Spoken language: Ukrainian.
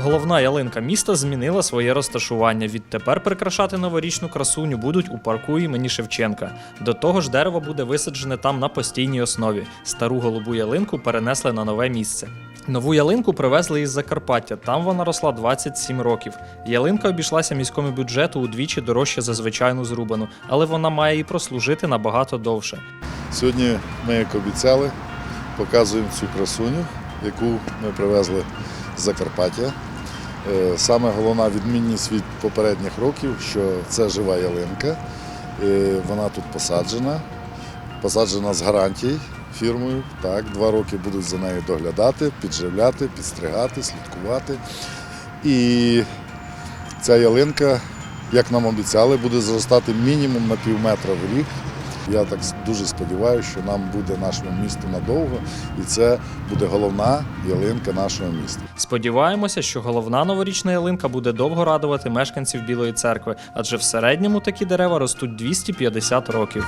головна ялинка міста змінила своє розташування. Відтепер прикрашати новорічну красуню будуть у парку імені Шевченка. До того ж, дерево буде висаджене там на постійній основі. Стару голубу ялинку перенесли на нове місце. Нову ялинку привезли із Закарпаття. Там вона росла 27 років. Ялинка обійшлася міському бюджету удвічі дорожче за звичайну зрубану, але вона має і прослужити набагато довше. Сьогодні ми, як обіцяли, показуємо цю красуню, яку ми привезли Закарпаття. Е, Саме головна відмінність від попередніх років, що це жива ялинка. Е, Вона тут посаджена, посаджена з гарантій фірмою. Так, два роки будуть за нею доглядати, підживляти, підстригати, слідкувати. І ця ялинка, як нам обіцяли, буде зростати мінімум на пів метра в рік. Я так дуже сподіваюся, що нам буде нашому місту надовго, і це буде головна ялинка нашого міста. Сподіваємося, що головна новорічна ялинка буде довго радувати мешканців Білої церкви, адже в середньому такі дерева ростуть 250 років.